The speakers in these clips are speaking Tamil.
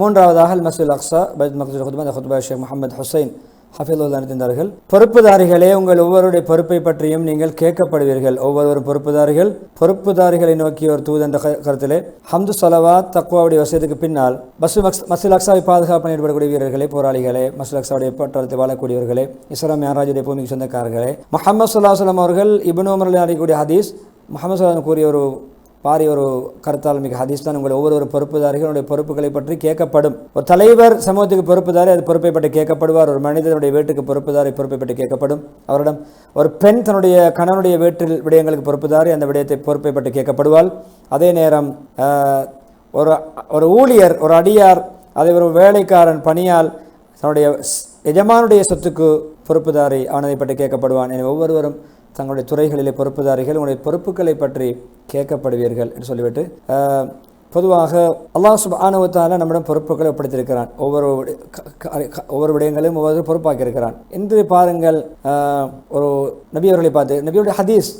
மூன்றாவதாக அல் மசூல் அக்ஸா பைத் மக்சூல் ஹுத்மா ஹுத்பா ஷேக் முகமது ஹுசைன் ஹஃபீல் அறிந்தார்கள் பொறுப்புதாரிகளே உங்கள் ஒவ்வொருடைய பொறுப்பை பற்றியும் நீங்கள் கேட்கப்படுவீர்கள். ஒவ்வொருவரும் பொறுப்புதாரிகள் பொறுப்புதாரிகளை நோக்கி ஒரு தூது என்ற க- கருத்திலே ஹம்து சலவா தக்குவாவுடைய வசதிக்கு பின்னால் பசு மசூல் அக்ஸாவை பாதுகாப்பு ஈடுபடக்கூடிய வீரர்களே போராளிகளே மசூல் அக்ஸாவுடைய பட்டத்தில் வாழக்கூடியவர்களே இஸ்லாம் யாராஜுடைய பூமிக்கு சொந்தக்காரர்களே. சல்லாஹ் சலம் அவர்கள் இப்னு உமரில் அறியக்கூடிய ஹதீஸ் முகமது சுல்லாம் கூறிய ஒரு பாரி ஒரு கருத்தால் மிக ஹதீஸ் தான். உங்கள் ஒவ்வொரு பொறுப்புதாரிகளுடைய பொறுப்புகளை பற்றி கேட்கப்படும். ஒரு தலைவர் சமூகத்துக்கு பொறுப்புதாரி அது பொறுப்பை பற்றி கேட்கப்படுவார். ஒரு மனிதனுடைய வீட்டுக்கு பொறுப்புதாரி பொறுப்பை பற்றி கேட்கப்படும். அவரிடம் ஒரு பெண் தன்னுடைய கணவனுடைய வீட்டில் விடயங்களுக்கு பொறுப்புதாரி அந்த விடயத்தை பொறுப்பை பற்றி கேட்கப்படுவாள். அதே நேரம் ஒரு ஒரு ஊழியர் ஒரு அடியார் அதை ஒரு வேலைக்காரன் பணியால் தன்னுடைய எஜமானுடைய சொத்துக்கு பொறுப்புதாரி அவனதை பற்றி கேட்கப்படுவான். என ஒவ்வொருவரும் தங்களுடைய துறைகளிலே பொறுப்புதாரிகள் உங்களுடைய பொறுப்புகளை பற்றி கேட்கப்படுவீர்கள் என்று சொல்லிவிட்டு பொதுவாக அல்லாஹ் சுபானுவத்தால நம்மிடம் பொறுப்புகளை ஒப்படைத்திருக்கிறான். ஒவ்வொரு க- ஒவ்வொரு விடயங்களையும் ஒவ்வொரு பொறுப்பாக்கியிருக்கிறான். இன்று பாருங்கள் ஒரு நபி அவர்களை பார்த்து நபியுடைய ஹதீஸ்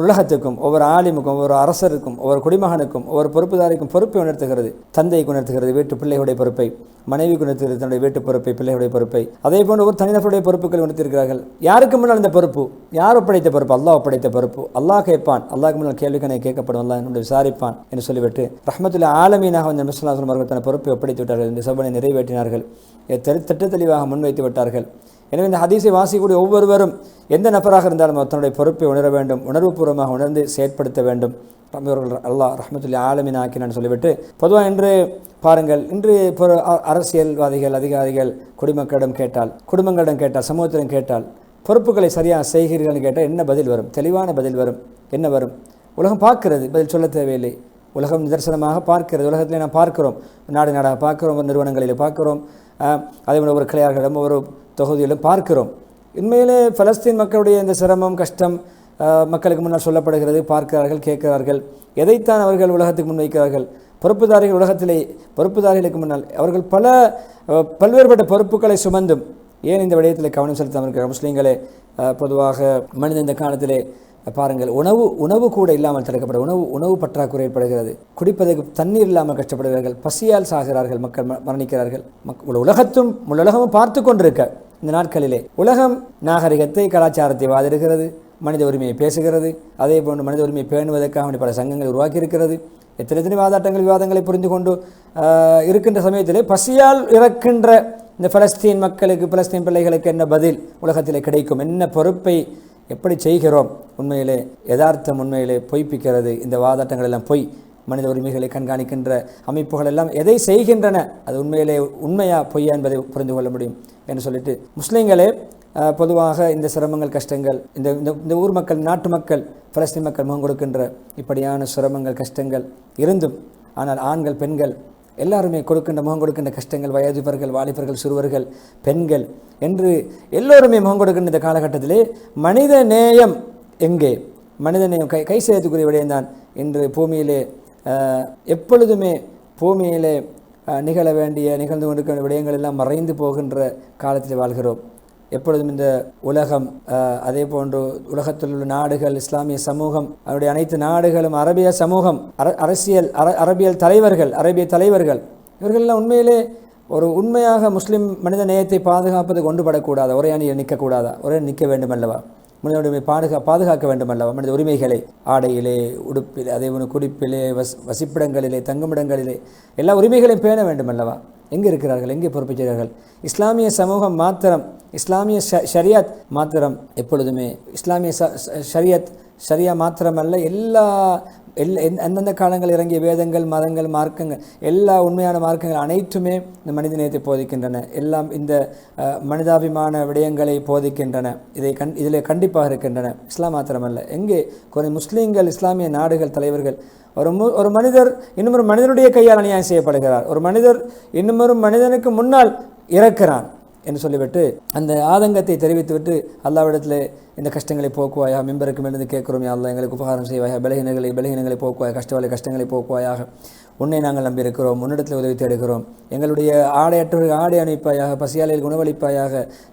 உலகத்துக்கும் ஒவ்வொரு ஆலிமுக்கும் ஒவ்வொரு அரசருக்கும் ஒவ்வொரு குடிமகனுக்கும் ஒவ்வொரு பொறுப்புதாரிக்கும் பொறுப்பை உணர்த்துகிறது. தந்தைக்கு உணர்த்துகிறது வீட்டு பிள்ளைகளுடைய பொறுப்பை மனைவிக்கு உணர்த்துகிறது தன்னுடைய வீட்டு பொறுப்பை பிள்ளைகளுடைய பொறுப்பை. அதே போன்று ஒரு தனிநபருடைய பொறுப்புகள் உணர்த்திருக்கிறார்கள் யாருக்கு முன்னால் இந்த பொறுப்பு? யார் ஒப்படைத்த பொறுப்பு? அல்லாஹ் ஒப்படைத்த பொறுப்பு. அல்லாஹ் கேட்பான். அல்லாஹ் முன்னால் கேள்விக்கணை கேட்கப்படும். அல்லாஹ் என்னுடைய விசாரிப்பான் என்று சொல்லிவிட்டு ரஹமத்துல ஆலமீனாக வந்த மிஸ்லாசன் அவர்கள் தன் பொறுப்பை ஒப்படைத்து விட்டார்கள் இந்த சபனை நிறைவேற்றினார்கள். திட்ட தெளிவாக முன்வைத்து விட்டார்கள். எனவே இந்த ஹதீஸை வாசிக்கக்கூடிய ஒவ்வொருவரும் எந்த நபராக இருந்தாலும் தன்னுடைய பொறுப்பை உணர வேண்டும் உணர்வுபூர்வமாக உணர்ந்து செயற்படுத்த வேண்டும். அவர்கள் அல்லாஹ் ரஹமத்துல்லி ஆலமின் ஆக்கினான்னு சொல்லிவிட்டு பொதுவாக இன்று பாருங்கள் இன்று பொரு அ- அரசியல்வாதிகள் அதிகாரிகள் குடிமக்களிடம் கேட்டால் குடும்பங்களிடம் கேட்டால் சமூகத்திடம் கேட்டால் பொறுப்புகளை சரியாக செய்கிறீர்கள்னு கேட்டால் என்ன பதில் வரும்? தெளிவான பதில் வரும். என்ன வரும்? உலகம் பார்க்கிறது பதில் சொல்ல தேவையில்லை. உலகம் நிதர்சனமாக பார்க்கிறது. உலகத்திலே நாம் பார்க்கிறோம். நாடு நாடாக பார்க்கிறோம் நிறுவனங்களில் பார்க்கிறோம். அதே போல ஒரு கிளையார்களிடம் ஒரு தொகுதியிலும் பார்க்கிறோம். உண்மையிலே பலஸ்தீன் மக்களுடைய இந்த சிரமம் கஷ்டம் மக்களுக்கு முன்னால் சொல்லப்படுகிறது பார்க்கிறார்கள் கேட்கிறார்கள். எதைத்தான் அவர்கள் உலகத்துக்கு முன்வைக்கிறார்கள் பொறுப்புதாரிகள் உலகத்திலே பொறுப்புதாரிகளுக்கு முன்னால் அவர்கள் பல பல்வேறுபட்ட பொறுப்புகளை சுமந்தும் ஏன் இந்த விடயத்தில் கவனம் செலுத்தாமல் இருக்கிறார் முஸ்லீம்களே பொதுவாக மனித இந்த காலத்திலே பாருங்கள் உணவு உணவு கூட இல்லாமல் தடுக்கப்பட உணவு உணவு பற்றாக்குறை ஏற்படுகிறது. குடிப்பதற்கு தண்ணீர் இல்லாமல் கஷ்டப்படுகிறார்கள் பசியால் சாகிறார்கள் மக்கள் ம- மரணிக்கிறார்கள். மக் உலகத்தும் உலகமும் பார்த்து கொண்டிருக்க இந்த நாட்களிலே. உலகம் நாகரிகத்தை கலாச்சாரத்தை வாதிடுகிறது மனித உரிமையை பேசுகிறது அதே போன்று மனித உரிமையை பேணுவதற்காக பல சங்கங்கள் உருவாக்கி இருக்கிறது எத்தனை எத்தனை வாதாட்டங்கள் விவாதங்களை புரிந்து கொண்டு இருக்கின்ற சமயத்திலே பசியால் இறக்கின்ற இந்த பலஸ்தீன் மக்களுக்கு பலஸ்தீன் பிள்ளைகளுக்கு என்ன பதில்? உலகத்தில் கிடைக்கும் என்ன பொறுப்பை எப்படி செய்கிறோம் உண்மையிலே யதார்த்தம் உண்மையிலே பொய்ப்பிக்கிறது. இந்த வாதாட்டங்கள் எல்லாம் பொய் மனித உரிமைகளை கண்காணிக்கின்ற அமைப்புகள் எல்லாம் எதை செய்கின்றன அது உண்மையிலே உண்மையா பொய்யா என்பதை புரிந்து கொள்ள முடியும் என்று சொல்லிட்டு முஸ்லீம்களே பொதுவாக இந்த சிரமங்கள் கஷ்டங்கள் இந்த இந்த- இந்த ஊர் மக்கள் நாட்டு மக்கள் பலஸ்தீன் மக்கள் முகம் கொடுக்கின்ற இப்படியான சிரமங்கள் கஷ்டங்கள் இருந்தும் ஆனால் ஆண்கள் பெண்கள் எல்லாருமே கொடுக்கின்ற முகம் கொடுக்கின்ற கஷ்டங்கள் வயதுபர்கள் வாலிபர்கள் சிறுவர்கள் பெண்கள் என்று எல்லோருமே முகம் கொடுக்கின்ற இந்த காலகட்டத்திலே மனித நேயம் எங்கே? மனித நேயம் கை கை செய்யத்துக்குரிய விடயம்தான் இன்று பூமியிலே எப்பொழுதுமே பூமியிலே நிகழ வேண்டிய நிகழ்ந்து கொண்டிருக்கிற விடயங்கள் எல்லாம் மறைந்து போகின்ற காலத்தில் வாழ்கிறோம். எப்பொழுதும் இந்த உலகம் அதே போன்று உலகத்தில் உள்ள நாடுகள் இஸ்லாமிய சமூகம் அவருடைய அனைத்து நாடுகளும் அரபிய சமூகம் அர- அரசியல் அரபியல் தலைவர்கள் அரபிய தலைவர்கள் இவர்கள்லாம் உண்மையிலே ஒரு உண்மையாக முஸ்லீம் மனித நேயத்தை பாதுகாப்பது கொண்டுபடக்கூடாது? ஒரே அணியில் நிற்கக்கூடாதா? ஒரே நிற்க வேண்டும் அல்லவா மனித உரிமை பாதுகா பாதுகாக்க வேண்டும் அல்லவா மனித உரிமைகளை ஆடையிலே உடுப்பிலே அதே போன்று குடிப்பிலே வஸ் வசிப்பிடங்களிலே தங்குமிடங்களிலே எல்லா உரிமைகளையும் பேண வேண்டும் அல்லவா எங்கே இருக்கிறார்கள்? எங்கே பொறுப்பிரிக்கிறார்கள் இஸ்லாமிய சமூகம் மாத்திரம் இஸ்லாமிய ஷரியாத் ஷரியத் மாத்திரம் எப்பொழுதுமே இஸ்லாமிய ச- ஷரியத் ஷரியா மாத்திரமல்ல எல்லா எல் எந்தெந்த அந்தந்த காலங்கள் இறங்கிய வேதங்கள் மதங்கள் மார்க்கங்கள் எல்லா உண்மையான மார்க்கங்கள் அனைத்துமே இந்த மனித நேயத்தை போதிக்கின்றன. எல்லாம் இந்த மனிதாபிமான விடயங்களை போதிக்கின்றன. இதை கண் இதில் கண்டிப்பாக இருக்கின்றன. இஸ்லாம் மாத்திரமல்ல. எங்கே? கொஞ்சம் முஸ்லீம்கள் இஸ்லாமிய நாடுகள் தலைவர்கள். ஒரு மு ஒரு மனிதர் இன்னும் மனிதனுடைய கையால் அநியாயம் செய்யப்படுகிறார். ஒரு மனிதர் இன்னும் மனிதனுக்கு முன்னால் இறக்கிறான் என்று சொல்லிவிட்டு அந்த ஆதங்கத்தை தெரிவித்துவிட்டு அல்லாவிடத்தில் இந்த கஷ்டங்களை போக்குவாயா மிம்பருக்கு மேலிருந்து கேட்குறோம் யா எங்களுக்கு உபகாரம் செய்வாயா பலகீனங்களை பலகீனங்களை போக்குவாயா கஷ்டவாளை கஷ்டங்களை போக்குவாயாக. உன்னை நாங்கள் நம்பியிருக்கிறோம் முன்னிடத்தில் உதவி தேடுகிறோம். எங்களுடைய ஆடையற்றவர்கள் ஆடை அணிப்பாயாக பசியாலையில் உணவளிப்பாயாக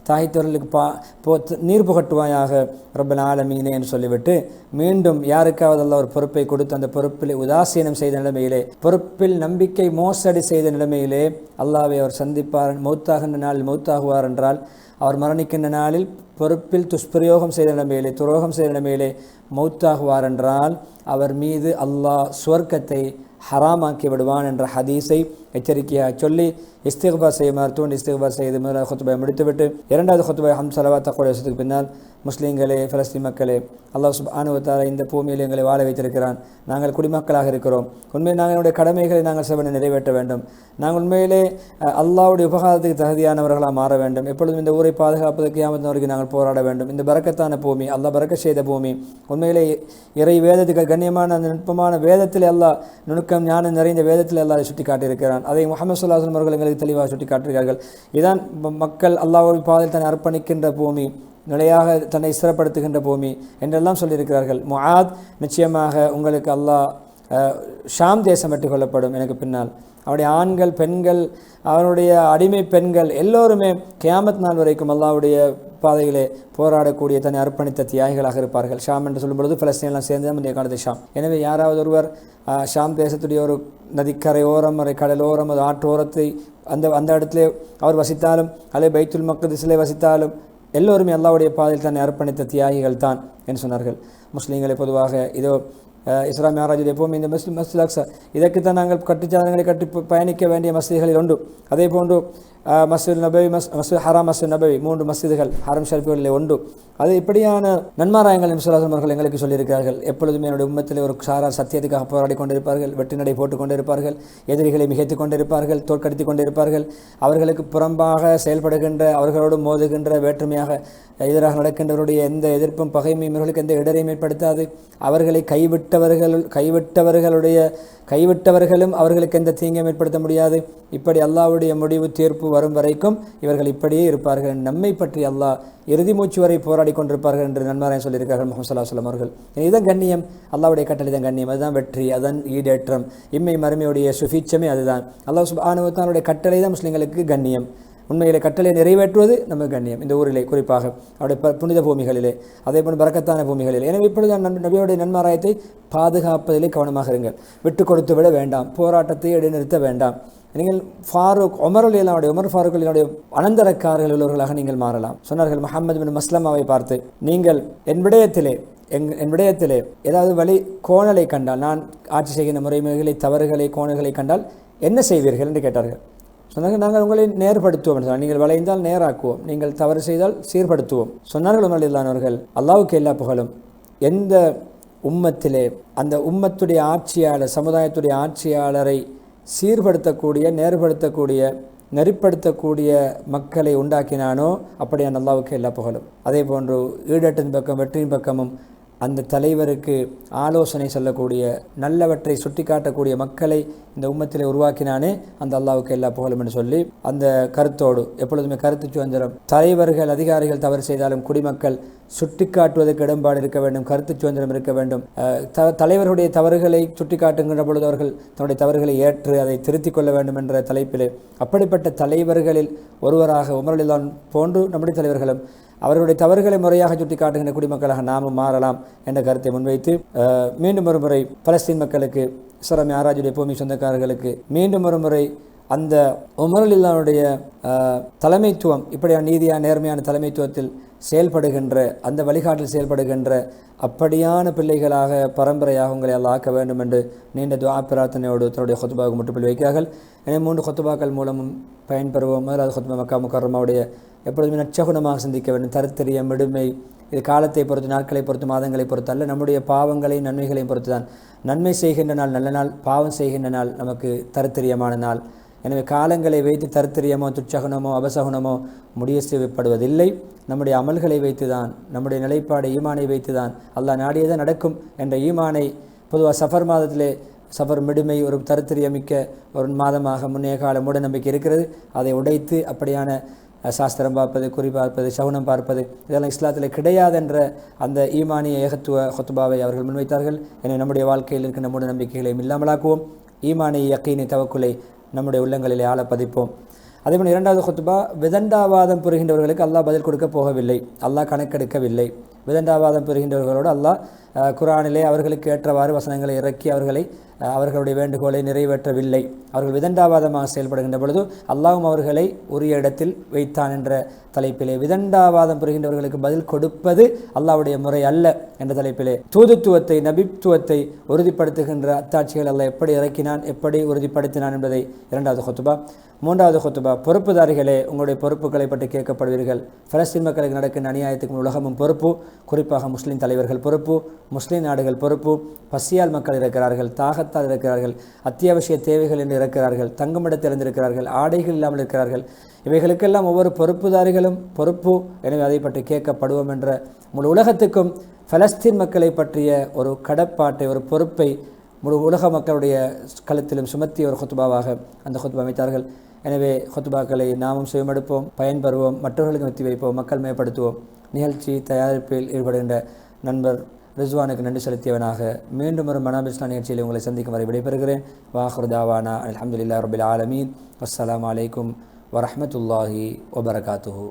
தாய்த்தவர்களுக்கு பா போ நீர் புகட்டுவாயாக ரொம்ப நாள மீனே என்று சொல்லிவிட்டு மீண்டும் யாருக்காவது அல்ல ஒரு பொறுப்பை கொடுத்து அந்த பொறுப்பில் உதாசீனம் செய்த நிலைமையிலே பொறுப்பில் நம்பிக்கை மோசடி செய்த நிலைமையிலே அல்லாவை அவர் சந்திப்பார் மௌத்தாகின்ற நாளில் மௌத்தாகுவார் என்றால் அவர் மரணிக்கின்ற நாளில் பொறுப்பில் துஷ்பிரயோகம் செய்த நிலைமையிலே துரோகம் செய்த நிலைமையிலே மௌத்தாகுவார் என்றால் அவர் மீது அல்லாஹ் சுவர்க்கத்தை ஹராமாக்கி விடுவான் என்ற ஹதீஸை எச்சரிக்கையாக சொல்லி இஸ்திக்பா செய்யுமாறு மருத்துவன் இஸ்திக்பா செய்து முதலாவது கொத்துபாய் முடித்துவிட்டு இரண்டாவது கொத்துபாய் ஹம் சலவா தக்கூடிய வருஷத்துக்கு பின்னால் முஸ்லீம்களே பலஸ்தீன் மக்களே அல்லாஹ் சுபானுவத்தார இந்த பூமியில் எங்களை வாழ வைத்திருக்கிறான். நாங்கள் குடிமக்களாக இருக்கிறோம். உண்மையில் நாங்கள் என்னுடைய கடமைகளை நாங்கள் செவனை நிறைவேற்ற வேண்டும். நாங்கள் உண்மையிலே அல்லாவுடைய உபகாரத்துக்கு தகுதியானவர்களாக மாற வேண்டும். எப்பொழுதும் இந்த ஊரை பாதுகாப்பதற்கு யாமத்து வரைக்கும் நாங்கள் போராட வேண்டும். இந்த பரக்கத்தான பூமி அல்லாஹ் பறக்க செய்த பூமி. உண்மையிலே இறை வேதத்துக்கு கண்ணியமான அந்த நுட்பமான வேதத்தில் எல்லாம் நுணுக்கம் ஞானம் நிறைந்த வேதத்தில் எல்லாம் சுட்டி காட்டியிருக்கிறான் அதை முகமது சுல்லாஸ்லம் அவர்கள் எங்களுக்கு தெளிவாக சுட்டி காட்டுகிறார்கள் இதான் மக்கள் அல்லாஹ்வுடைய பாதையில் தன்னை அர்ப்பணிக்கின்ற பூமி நிலையாக தன்னை சிறப்படுத்துகின்ற பூமி என்றெல்லாம் சொல்லியிருக்கிறார்கள். முஆத் நிச்சயமாக உங்களுக்கு அல்லாஹ் ஷாம் தேசம் வெற்றி கொள்ளப்படும் எனக்கு பின்னால். அவருடைய ஆண்கள் பெண்கள் அவனுடைய அடிமை பெண்கள் எல்லோருமே கியாமத் நாள் வரைக்கும் அல்லாவுடைய பாதையிலே போராடக்கூடிய தன்னை அர்ப்பணித்த தியாகிகளாக இருப்பார்கள். ஷாம் என்று சொல்லும்பொழுது பலஸ்தீனெல்லாம் சேர்ந்து முந்தைய காலத்து ஷாம். எனவே யாராவது ஒருவர் ஷாம் தேசத்துடைய ஒரு நதிக்கரை ஓரம் ஒரு கடலோரம் அது ஆற்றோரத்தை அந்த அந்த இடத்துல அவர் வசித்தாலும் அல்லது பைத்துல் மக்திஸிலே வசித்தாலும் எல்லோருமே அல்லாவுடைய பாதையில் தன்னை அர்ப்பணித்த தியாகிகள் தான் என்று சொன்னார்கள். முஸ்லீம்களை பொதுவாக இதோ இஸ்லாம் யாராஜுடைய எப்போவுமே இந்த முஸ்லிம் மஸ்ஜித் இதற்கு இதற்குத்தான் நாங்கள் கட்டுச்சாதனங்களை கட்டி பயணிக்க வேண்டிய மசதிகளில் உண்டு அதே போன்று மசூல் நபவி மஸ் மசூல் ஹராம் மசூல் நபவி மூன்று மசிதுகள் ஹரம் ஷரீஃபுகளில் உண்டு அது இப்படியான நன்மாராயங்கள் நிமிஷராசன் அவர்கள் எங்களுக்கு சொல்லியிருக்கிறார்கள் எப்பொழுதுமே என்னுடைய உம்மத்தில் ஒரு சாரார் சத்தியத்துக்காக போராடி கொண்டிருப்பார்கள் வெற்றி நடை போட்டுக் கொண்டிருப்பார்கள் எதிரிகளை மிகைத்துக் கொண்டிருப்பார்கள் தோற்கடித்து கொண்டிருப்பார்கள் அவர்களுக்கு புறம்பாக செயல்படுகின்ற அவர்களோடு மோதுகின்ற வேற்றுமையாக எதிராக நடக்கின்றவருடைய எந்த எதிர்ப்பும் பகைமையும் இவர்களுக்கு எந்த இடரையும் ஏற்படுத்தாது அவர்களை கைவிட்டவர்கள் கைவிட்டவர்களுடைய கைவிட்டவர்களும் அவர்களுக்கு எந்த தீங்கும் ஏற்படுத்த முடியாது இப்படி அல்லாவுடைய முடிவு தீர்ப்பு வரும் வரைக்கும் இவர்கள் இப்படியே இருப்பார்கள். நம்மை பற்றி அல்லாஹ் இறுதி மூச்சு வரை போராடி கொண்டிருப்பார்கள் என்று நன்மாராயன் சொல்லியிருக்கார்கள் முகமது சல்லா சொல்லம் அவர்கள். இதுதான் கண்ணியம். அல்லாவுடைய கட்டளை தான் கண்ணியம். அதுதான் வெற்றி அதன் ஈடேற்றம். இம்மை மறுமையுடைய சுபீட்சமே அதுதான். அல்லாஹ் சுபானுவத்தானுடைய கட்டளை தான் முஸ்லீம்களுக்கு கண்ணியம். உண்மையிலே கட்டளை நிறைவேற்றுவது நமக்கு கண்ணியம். இந்த ஊரிலே குறிப்பாக அவருடைய புனித பூமிகளிலே அதே போல் பறக்கத்தான பூமிகளிலே. எனவே இப்பொழுது நான் நபியோடைய நன்மாராயத்தை பாதுகாப்பதிலே கவனமாக இருங்கள். விட்டு கொடுத்து விட வேண்டாம். போராட்டத்தை இடைநிறுத்த வேண்டாம். நீங்கள் ஃபாரூக் உமர் அலி உமர் ஃபாரூக் அலியுடைய அனந்தரக்காரர்கள் உள்ளவர்களாக நீங்கள் மாறலாம். சொன்னார்கள் முகமது பின் மஸ்லமாவை பார்த்து நீங்கள் என் விடயத்திலே எங் என் விடயத்திலே ஏதாவது வழி கோணலை கண்டால் நான் ஆட்சி செய்கின்ற முறைமைகளை தவறுகளை கோணல்களை கண்டால் என்ன செய்வீர்கள்? என்று கேட்டார்கள். சொன்னார்கள் நாங்கள் உங்களை நேர்படுத்துவோம் என்று நீங்கள் வளைந்தால் நேராக்குவோம் நீங்கள் தவறு செய்தால் சீர்படுத்துவோம். சொன்னார்கள் உமர் இல்லாதவர்கள் அல்லாவுக்கு எல்லா புகழும். எந்த உம்மத்திலே அந்த உம்மத்துடைய ஆட்சியாளர் சமுதாயத்துடைய ஆட்சியாளரை சீர்படுத்தக்கூடிய நேர்படுத்தக்கூடிய நெறிப்படுத்தக்கூடிய மக்களை உண்டாக்கினானோ அப்படியான அல்லாவுக்கு எல்லா புகழும். அதே போன்று ஈடட்டின் பக்கம் வெற்றியின் பக்கமும் அந்த தலைவருக்கு ஆலோசனை சொல்லக்கூடிய நல்லவற்றை சுட்டிக்காட்டக்கூடிய மக்களை இந்த உம்மத்திலே உருவாக்கினானே அந்த அல்லாவுக்கு எல்லா புகழும் என்று சொல்லி அந்த கருத்தோடு எப்பொழுதுமே கருத்து சுதந்திரம். தலைவர்கள் அதிகாரிகள் தவறு செய்தாலும் குடிமக்கள் சுட்டிக்காட்டுவதற்கு இடம்பாடு இருக்க வேண்டும் கருத்து சுதந்திரம் இருக்க வேண்டும். த- தலைவருடைய தவறுகளை சுட்டிக்காட்டுகின்ற பொழுது அவர்கள் தன்னுடைய தவறுகளை ஏற்று அதை திருத்திக் கொள்ள வேண்டும் என்ற தலைப்பிலே. அப்படிப்பட்ட தலைவர்களில் ஒருவராக உமரலிதான் போன்று நம்முடைய தலைவர்களும் அவர்களுடைய தவறுகளை முறையாக சுட்டிக்காட்டுகின்ற குடிமக்களாக நாமும் மாறலாம் என்ற கருத்தை முன்வைத்து மீண்டும் ஒரு முறை பலஸ்தீன் மக்களுக்கு இஸ்லாம் யாராஜுடைய பூமி சொந்தக்காரர்களுக்கு மீண்டும் ஒரு முறை அந்த உமரலில்லானுடைய தலைமைத்துவம் இப்படியான நீதியான நேர்மையான தலைமைத்துவத்தில் செயல்படுகின்ற அந்த வழிகாட்டில் செயல்படுகின்ற அப்படியான பிள்ளைகளாக பரம்பரையாக உங்களை எல்லாம் ஆக்க வேண்டும் என்று நீண்ட துவா பிரார்த்தனையோடு தன்னுடைய கொத்துபாவுக்கு முற்றுப்புள்ளி வைக்கிறார்கள். எனவே மூன்று கொத்துபாக்கள் மூலமும் பயன்பெறுவோம். முதலாவது கொத்துபா மக்கா முக்கரமாவுடைய எப்பொழுதுமே நச்சகுணமாக சிந்திக்க வேண்டும். தருத்தரியம் விடுமை இது காலத்தை பொறுத்து நாட்களை பொறுத்து மாதங்களை பொறுத்து அல்ல நம்முடைய பாவங்களையும் நன்மைகளையும் பொறுத்து தான். நன்மை செய்கின்ற நாள் நல்ல நாள் பாவம் செய்கின்ற நாள் நமக்கு தருத்திரியமான நாள். எனவே காலங்களை வைத்து தருத்திரியமோ துச்சகுணமோ அபசகுணமோ முடிய செய்யப்படுவதில்லை நம்முடைய அமல்களை வைத்துதான் நம்முடைய நிலைப்பாடு ஈமானை வைத்துதான் அல்லாஹ் நாடியதை நடக்கும் என்ற ஈமானை பொதுவாக சஃபர் மாதத்திலே சஃபர் மிடுமை ஒரு தருத்திரியமிக்க ஒரு மாதமாக முன்னே கால மூடநம்பிக்கை இருக்கிறது. அதை உடைத்து அப்படியான சாஸ்திரம் பார்ப்பது குறி பார்ப்பது சவுனம் பார்ப்பது இதெல்லாம் இஸ்லாத்தில் கிடையாதென்ற அந்த ஈமானிய ஏகத்துவ ஹொத்துபாவை அவர்கள் முன்வைத்தார்கள். எனவே நம்முடைய வாழ்க்கையில் இருக்கின்ற மூட நம்பிக்கைகளையும் இல்லாமலாக்குவோம். ஈமானிய யக்கீனை தவக்குலை நம்முடைய உள்ளங்களிலே ஆழ பதிப்போம் அதேபோல் இரண்டாவது ஹொத்துபா விதண்டாவாதம் புரிகின்றவர்களுக்கு அல்லாஹ் பதில் கொடுக்க போகவில்லை. அல்லாஹ் கணக்கெடுக்கவில்லை. விதண்டாவாதம் பெறுகின்றவர்களோடு அல்லாஹ் குரானிலே அவர்களுக்கு ஏற்றவாறு வசனங்களை இறக்கி அவர்களை அவர்களுடைய வேண்டுகோளை நிறைவேற்றவில்லை. அவர்கள் விதண்டாவாதமாக செயல்படுகின்ற பொழுது அல்லாவும் அவர்களை உரிய இடத்தில் வைத்தான் என்ற தலைப்பிலே. விதண்டாவாதம் புரிகின்றவர்களுக்கு பதில் கொடுப்பது அல்லாஹ்வுடைய முறை அல்ல என்ற தலைப்பிலே. தூதுத்துவத்தை நபித்துவத்தை உறுதிப்படுத்துகின்ற அத்தாட்சிகள் அல்ல. எப்படி இறக்கினான் எப்படி உறுதிப்படுத்தினான் என்பதை இரண்டாவது கொத்துபா மூன்றாவது கொத்துபா பொறுப்புதாரிகளே உங்களுடைய பொறுப்புகளை பற்றி கேட்கப்படுவீர்கள். பலஸ்தீன் மக்களுக்கு நடக்கின்ற அநியாயத்துக்கு உலகமும் பொறுப்பு. குறிப்பாக முஸ்லீம் தலைவர்கள் பொறுப்பு முஸ்லீம் நாடுகள் பொறுப்பு. பசியால் மக்கள் இருக்கிறார்கள் தாகத்தால் இருக்கிறார்கள் அத்தியாவசிய தேவைகள் என்று இருக்கிறார்கள் தங்குமிடத்தில் இருந்திருக்கிறார்கள் ஆடைகள் இல்லாமல் இருக்கிறார்கள். இவைகளுக்கெல்லாம் ஒவ்வொரு பொறுப்புதாரிகளும் பொறுப்பு. எனவே அதை பற்றி கேட்கப்படுவோம் என்ற முழு உலகத்துக்கும் பலஸ்தீன் மக்களை பற்றிய ஒரு கடப்பாட்டை ஒரு பொறுப்பை முழு உலக மக்களுடைய களத்திலும் சுமத்திய ஒரு ஹொத்துபாவாக அந்த ஹொத்துபா அமைத்தார்கள். எனவே ஹொத்துபாக்களை நாமும் சுயமெடுப்போம் பயன்பெறுவோம் மற்றவர்களுக்கு வெற்றி வைப்போம் மக்கள் மேம்படுத்துவோம். நிகழ்ச்சி தயாரிப்பில் ஈடுபடுகின்ற நண்பர் ரிஸ்வானுக்கு நன்றி செலுத்தியவனாக. மீண்டும் ஒரு மனாப் நிகழ்ச்சியில் உங்களை சந்திக்கும் வரை விடைபெறுகிறேன். வாஹர் தாவானா அல்ஹம்துலில்லாஹ் ரபில் ஆலமீன். அஸ்ஸலாமு அலைக்கும் வரமத்துல்லாஹி வபரகாத்துஹு.